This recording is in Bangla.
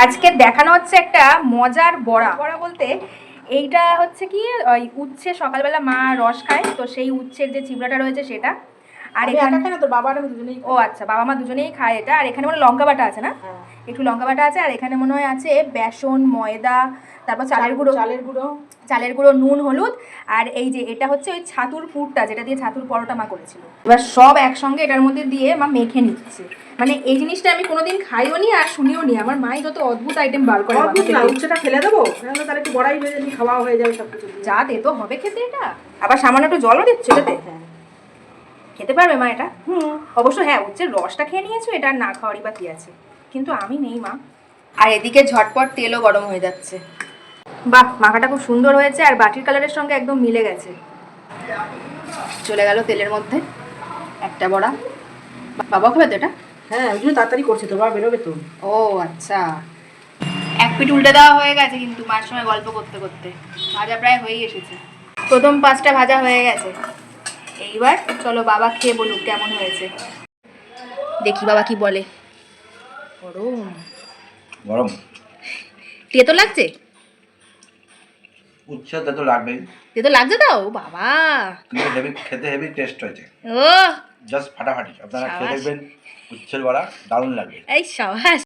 আজকে দেখানো হচ্ছে একটা মজার বড়া। বড়া বলতে এইটা হচ্ছে কি ওই উচ্ছে সকালবেলা মা রস খায় তো সেই উচ্ছের যে চিবড়াটা রয়েছে সেটা। আর এখানে তোর বাবা দুজনেই ও আচ্ছা বাবা মা দুজনেই খায় এটা। আর এখানে মনে হয় লঙ্কা বাটা আছে না? হ্যাঁ। একটু লঙ্কা বাটা আছে আর এখানে মনে হয় আছে বেসন ময়দা তারপর চালের গুঁড়ো। চালের গুঁড়ো। চালের গুঁড়ো নুন হলুদ। আর এই যে এটা হচ্ছে ওই ছাতুর পুরটা যেটা দিয়ে ছাতুর পরোটা মা করেছিল। এবার সব একসঙ্গে এটার মধ্যে দিয়ে মা মেখে নিচ্ছে। মানে এই জিনিসটা আমি কোনোদিন খাইও নি আর শুনিও নি। আমার মাই যত অদ্ভুত আইটেম বার করে অদ্ভুত না। উচ্ছেটা ফেলে দেবো। তাহলে একটু বড়াই হয়ে যাবে খাওয়া হয়ে যাবে সব কিছু যা দে তো হবে খেতে এটা। আবার সামান্য একটু জলও দিচ্ছে এটাতে হ্যাঁ। খেতে পারবে মা এটা? হুম। অবশ্য হ্যাঁ হচ্ছে রসটা খেয়ে নিয়েছো এটা না খাওয়ারই বা কি আছে। কিন্তু আমি নেই মা। আর এদিকে ঝটপট তেলও গরম হয়ে যাচ্ছে। বাহ মাখাটা খুব সুন্দর হয়েছে আর বাটির কালারের সঙ্গে একদম মিলে গেছে। চলে গেল তেলের মধ্যে একটা বড়া। বাবা খাবে তো এটা? হ্যাঁ ওই জন্য তাড়াতাড়ি করছে তো বাবা বেরোবে তো। ও আচ্ছা। এক পিঠ উল্টে দেওয়া হয়ে গেছে কিন্তু মার সময় গল্প করতে করতে। ভাজা প্রায় হয়েই এসেছে। প্রথম পাঁচটা ভাজা হয়ে গেছে। এইবার চলো বাবা খেয়ে বলুক কেমন হয়েছে। দেখি বাবা কি বলে। গরম। গরম। তেতো লাগছে? উচ্ছে তো লাগবেই। তেতো লাগছে তো? ও বাবা। খেতে হেভি টেস্ট হয়েছে। ও জাস্ট ফাটাফাটি। আপনারা খেয়ে দেখবেন উচ্ছের বড়া দারুণ লাগবে এই সাবাস।